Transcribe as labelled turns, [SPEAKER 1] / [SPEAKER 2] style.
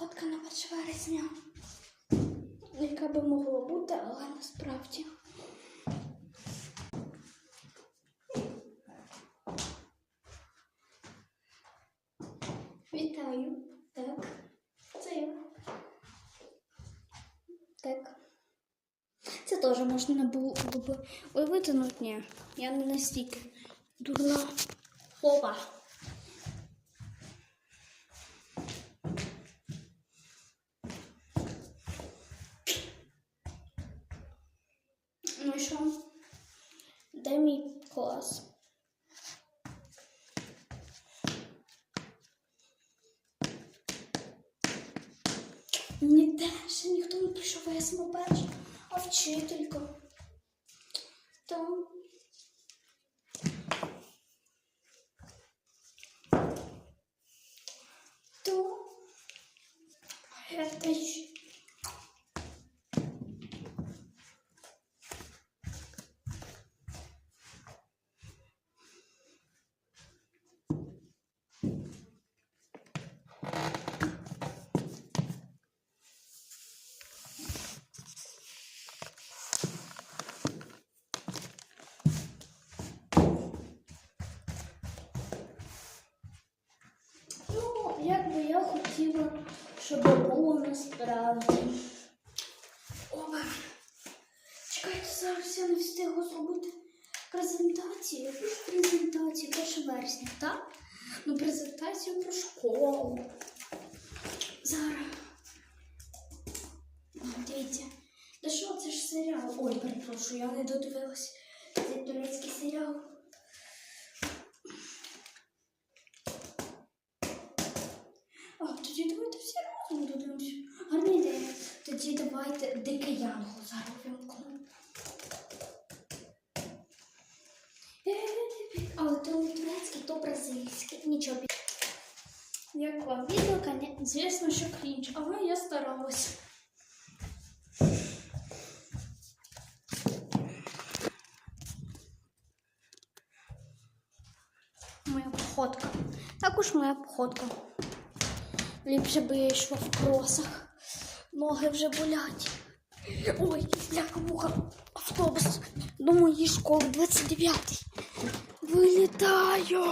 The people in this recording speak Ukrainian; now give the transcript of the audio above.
[SPEAKER 1] походка на 1 вересня. Яка би могла бути, але насправді. Вітаю. Так. Це я. Так. Це теж можна було б уявити, ну ні. Я не настільки дурна. Опа. Що? Де мій клас? Ніде ще ніхто не прийшов, а я сама перша, а вчителька. Там. То. Я теж. Ну, як би я хотіла, щоб було насправді. Опа. Чекайте, зараз я не встигла зробити презентацію. Презентацію 1 вересня, так? Ну, презентацію про школу. Зараз. Дивіться. Та що, це ж серіал? Ой, перепрошую, я не додивилась. Це турецький серіал. А, тоді всі разом додивимося. Гарна ідея. Тоді давайте дике янголо зараз вимкну. Але то не турецький, то бразильський. Нічого. Як вам відео, звісно, що крінж, але я старалась. Моя походка. Також моя походка. Ліпше би я йшла в кросах. Ноги вже болять. Ой, бляха муха. Автобус Думаю, моєї школи 29-й. Вилітаю.